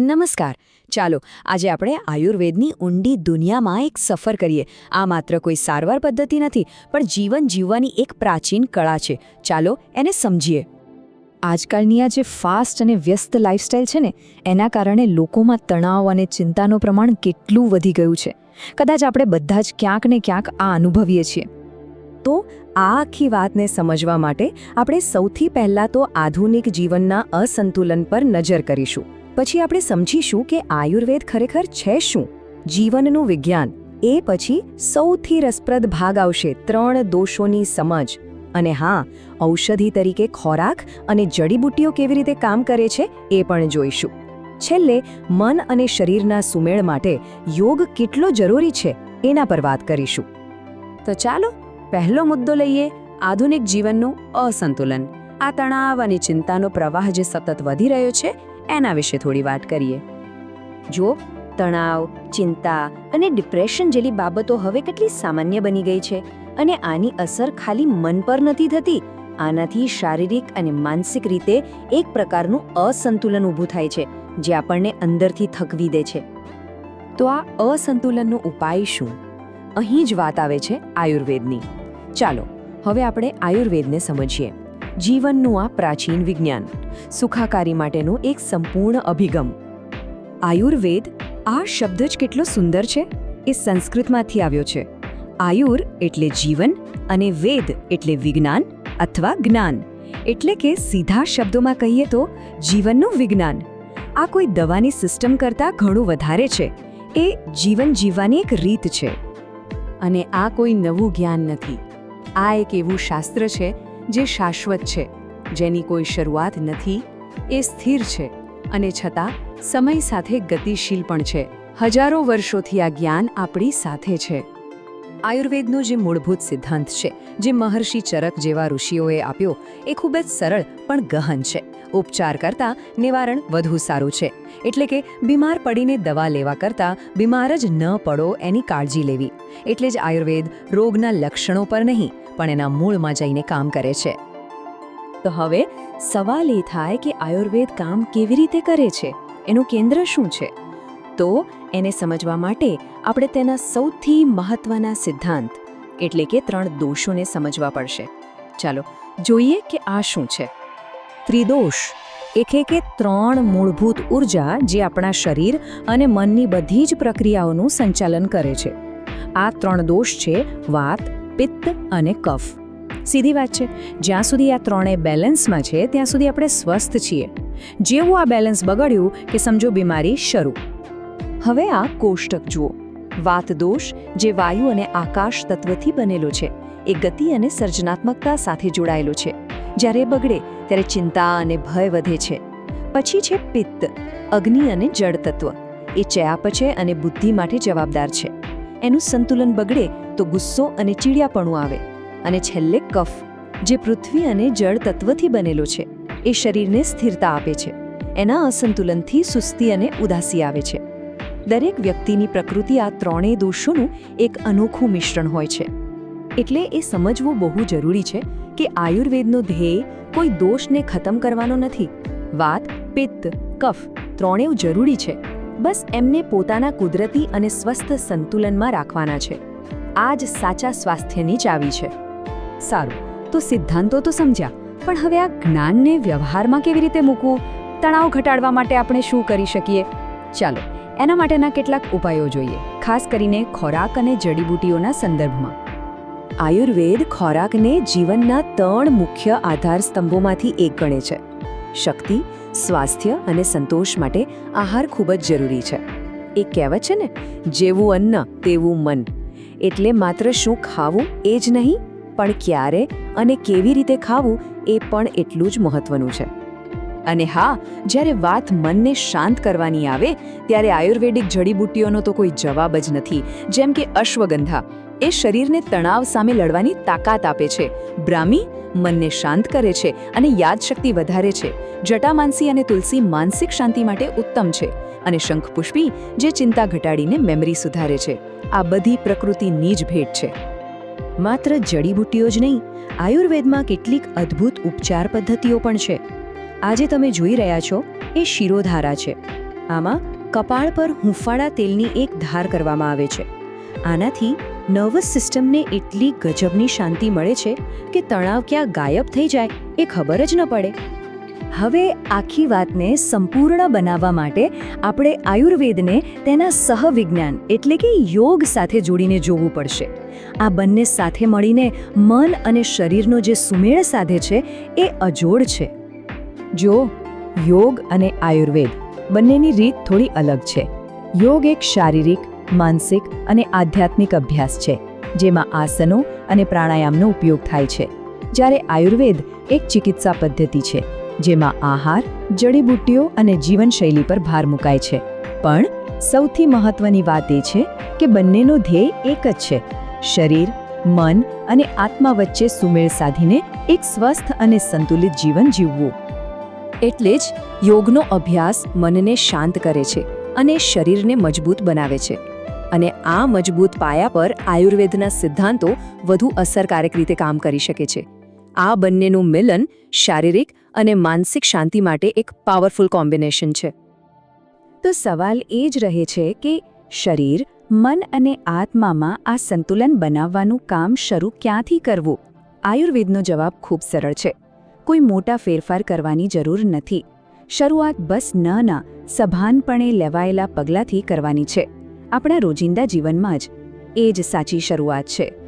નમસ્કાર. ચાલો, આજે આપણે આયુર્વેદની ઊંડી દુનિયામાં એક સફર કરીએ. આ માત્ર કોઈ સારવાર પદ્ધતિ નથી, પણ જીવન જીવવાની એક પ્રાચીન કળા છે. ચાલો, એને સમજીએ. આજકાલની આ જે ફાસ્ટ અને વ્યસ્ત લાઇફસ્ટાઇલ છે ને, એના કારણે લોકોમાં તણાવ અને ચિંતાનું પ્રમાણ કેટલું વધી ગયું છે. કદાચ આપણે બધા જ ક્યાંક ને ક્યાંક આ અનુભવીએ છીએ. તો, આ આખી વાતને સમજવા માટે આપણે સૌથી પહેલાં તો આધુનિક જીવનના અસંતુલન પર નજર કરીશું. પછી આપણે સમજીશું કે આયુર્વેદ ખરેખર છે શું? જીવનનું વિજ્ઞાન. એ પછી સૌથી રસપ્રદ ભાગ આવશે ત્રણ દોષોની સમજ. અને હા, ઔષધિ તરીકે ખોરાક અને જડીબુટ્ટીઓ કેવી રીતે કામ કરે છે એ પણ જોઈશું. છેલ્લે, મન અને શરીરના સુમેળ માટે યોગ કેટલો જરૂરી છે એના પર વાત કરીશું. તો ચાલો, પહેલો મુદ્દો લઈએ, આધુનિક જીવનનું અસંતુલન. આ તણાવ અને ચિંતાનો પ્રવાહ જે સતત વધી રહ્યો છે એના વિશે થોડી વાત કરીએ. જો, તણાવ, ચિંતા અને ડિપ્રેશન જેવી બાબતો હવે કેટલી સામાન્ય બની ગઈ છે અને આની અસર ખાલી મન પર નથી થતી, આનાથી શારીરિક અને માનસિક રીતે એક પ્રકારનું અસંતુલન ઊભું થાય છે, જે આપણને અંદરથી થકવી દે છે. તો આ અસંતુલનનો ઉપાય શું? અહીં જ વાત આવે છે આયુર્વેદની. ચાલો, હવે આપણે આયુર્વેદને સમજીએ. જીવનનું આ પ્રાચીન વિજ્ઞાન, સુખાકારી માટેનું એક સંપૂર્ણ અભિગમ. આયુર્વેદ આ શબ્દ જ કેટલો સુંદર છે? એ સંસ્કૃતમાંથી આવ્યો છે. આયુર એટલે જીવન અને વેદ એટલે વિજ્ઞાન અથવા જ્ઞાન. એટલે કે સીધા શબ્દોમાં કહીએ તો જીવનનું વિજ્ઞાન. આ કોઈ દવાની સિસ્ટમ કરતાં ઘણું વધારે છે. એ જીવન જીવવાની એક રીત છે. અને આ કોઈ નવું જ્ઞાન નથી. આ એક એવું શાસ્ત્ર છે જે શાશ્વત છે, જેની કોઈ શરૂઆત નથી, એ સ્થિર છે અને છતાં સમય સાથે ગતિશીલ પણ છે. હજારો વર્ષોથી આ જ્ઞાન આપણી સાથે છે. આયુર્વેદનો જે મૂળભૂત સિદ્ધાંત છે, જે મહર્ષિ ચરક જેવા ઋષિઓએ આપ્યો, એ ખૂબ જ સરળ પણ ગહન છે. ઉપચાર કરતાં નિવારણ વધુ સારું છે. એટલે કે બીમાર પડીને દવા લેવા કરતાં બીમાર જ ન પડો એની કાળજી લેવી. એટલે જ આયુર્વેદ રોગના લક્ષણો પર નહીં પણ એના મૂળમાં જઈને કામ કરે છે. તો હવે સવાલ એ થાય કે આયુર્વેદ કામ કેવી રીતે કરે છે? એનું કેન્દ્ર શું છે? તો એને સમજવા માટે આપણે તેના સૌથી મહત્વના સિદ્ધાંત, એટલે કે ત્રણ દોષોને સમજવા પડશે. ચાલો, જોઈએ કે આ શું છે. ત્રિદોષ એટલે કે ત્રણ મૂળભૂત ઊર્જા જે આપણા શરીર અને મનની બધી જ પ્રક્રિયાઓનું સંચાલન કરે છે. આ ત્રણ દોષ છે વાત પિત્ત અને કફ. સીધી વાત છે, જ્યાં સુધી આ ત્રણેય બેલેન્સમાં છે, ત્યાં સુધી આપણે સ્વસ્થ છીએ. જેવું આ બેલેન્સ બગડ્યું કે સમજો બીમારી શરૂ. હવે આ કોષ્ટક જુઓ. વાત દોષ, જે વાયુ અને આકાશ તત્વથી બનેલો છે, એ ગતિ અને સર્જનાત્મકતા સાથે જોડાયેલો છે. જ્યારે બગડે, ત્યારે ચિંતા અને ભય વધે છે. પછી છે પિત્ત, અગ્નિ અને જળ તત્વ. એ ચયાપચય અને બુદ્ધિ માટે જવાબદાર છે. એનું સંતુલન બગડે તો ગુસ્સો અને ચીડિયાપણું આવે. અને છેલ્લે કફ, જે પૃથ્વી અને જળ તત્વથી બનેલો છે, એ શરીરને સ્થિરતા આપે છે. એના અસંતુલનથી સુસ્તી અને ઉદાસી આવે છે. દરેક વ્યક્તિની પ્રકૃતિ આ ત્રણેય દોષોનું એક અનોખું મિશ્રણ હોય છે. એટલે એ સમજવું બહુ જરૂરી છે કે આયુર્વેદનો ધ્યેય કોઈ દોષને ખતમ કરવાનો નથી. વાત, પિત્ત, કફ ત્રણેય જરૂરી છે. બસ એમને પોતાના કુદરતી અને સ્વસ્થ સંતુલનમાં રાખવાના છે. આ જ સાચા સ્વાસ્થ્યની ચાવી છે. સારું, તો સિદ્ધાંતો તો સમજ્યા, પણ હવે આ જ્ઞાનને વ્યવહારમાં કેવી રીતે મૂકવું? તણાવ ઘટાડવા માટે આપણે શું કરી શકીએ? ચાલો, એના માટેના કેટલાક ઉપાયો જોઈએ, ખાસ કરીને ખોરાક અને જડીબુટીઓના સંદર્ભમાં. આયુર્વેદ ખોરાકને જીવનના ત્રણ મુખ્ય આધાર સ્તંભોમાંથી એક ગણે છે. શક્તિ, સ્વાસ્થ્ય અને સંતોષ માટે આહાર ખૂબ જ જરૂરી છે. એ કહેવત છે ને, જેવું અન્ન, તેવું મન. એટલે માત્ર શું ખાવું એ જ નહીં, પણ ક્યારે અને કેવી રીતે ખાવું એ પણ એટલું જ મહત્વનું છે. અને હા, જ્યારે વાત મનને શાંત કરવાની આવે, ત્યારે આયુર્વેદિક જડીબુટ્ટીઓનો તો કોઈ જવાબ જ નથી. જેમ કે અશ્વગંધા, એ શરીરને તણાવ સામે લડવાની તાકાત આપે છે. બ્રાહ્મી મનને શાંત કરે છે અને યાદશક્તિ વધારે છે. જટામાનસી અને તુલસી માનસિક શાંતિ માટે ઉત્તમ છે. અને શંખપુષ્પી જે ચિંતા ઘટાડીને મેમરી સુધારે છે. આ બધી પ્રકૃતિની જ ભેટ છે. માત્ર જડીબુટ્ટીઓ જ નહીં, આયુર્વેદમાં કેટલીક અદ્ભુત ઉપચાર પદ્ધતિઓ પણ છે. આજે તમે જોઈ રહ્યા છો, એ શિરોધારા છે. આમાં કપાળ પર હૂંફાળા તેલની એક ધાર કરવામાં આવે છે. આનાથી નર્વસ સિસ્ટમને એટલી ગજબની શાંતિ મળે છે કે તણાવ ક્યાં ગાયબ થઈ જાય એ ખબર જ ન પડે. હવે આખી વાતને સંપૂર્ણ બનાવવા માટે આપણે આયુર્વેદને તેના સહવિજ્ઞાન એટલે કે યોગ સાથે જોડીને જોવું પડશે. આ બંને સાથે મળીને મન અને શરીરનો જે સુમેળ સાધે છે એ અજોડ છે. જો યોગ અને આયુર્વેદ બંનેની રીત થોડી અલગ છે. યોગ એક શારીરિક, માનસિક અને આધ્યાત્મિક અભ્યાસ છે, જેમાં આસનો અને પ્રાણાયામનો ઉપયોગ થાય છે. જ્યારે આયુર્વેદ એક ચિકિત્સા પદ્ધતિ છે. જેમાં આહાર, જડીબુટ્ટીઓ અને જીવનશૈલી પર ભાર મુકાય છે. પણ સૌથી મહત્વની વાત એ છે કે બંનેનો ધ્યેય એક જ છે. શરીર, મન અને આત્મા વચ્ચે સુમેળ સાધીને એક સ્વસ્થ અને સંતુલિત જીવન જીવવું. એટલે જ યોગનો અભ્યાસ મનને શાંત કરે છે અને શરીરને મજબૂત બનાવે છે. અને આ મજબૂત પાયા પર આયુર્વેદના સિદ્ધાંતો વધુ અસરકારક રીતે કામ કરી શકે છે. આ બંનેનું મિલન શારીરિક અને માનસિક શાંતિ માટે એક પાવરફુલ કોમ્બિનેશન છે. તો સવાલ એ જ રહે છે કે શરીર, મન અને આત્મામાં આ સંતુલન બનાવવાનું કામ શરૂ ક્યાંથી કરવું? આયુર્વેદનો જવાબ ખૂબ સરળ છે. કોઈ મોટા ફેરફાર કરવાની જરૂર નથી. શરૂઆત બસ નાના સભાનપણે લેવાયેલા પગલાંથી કરવાની છે. આપણા રોજિંદા જીવનમાં જ. એ જ સાચી શરૂઆત છે.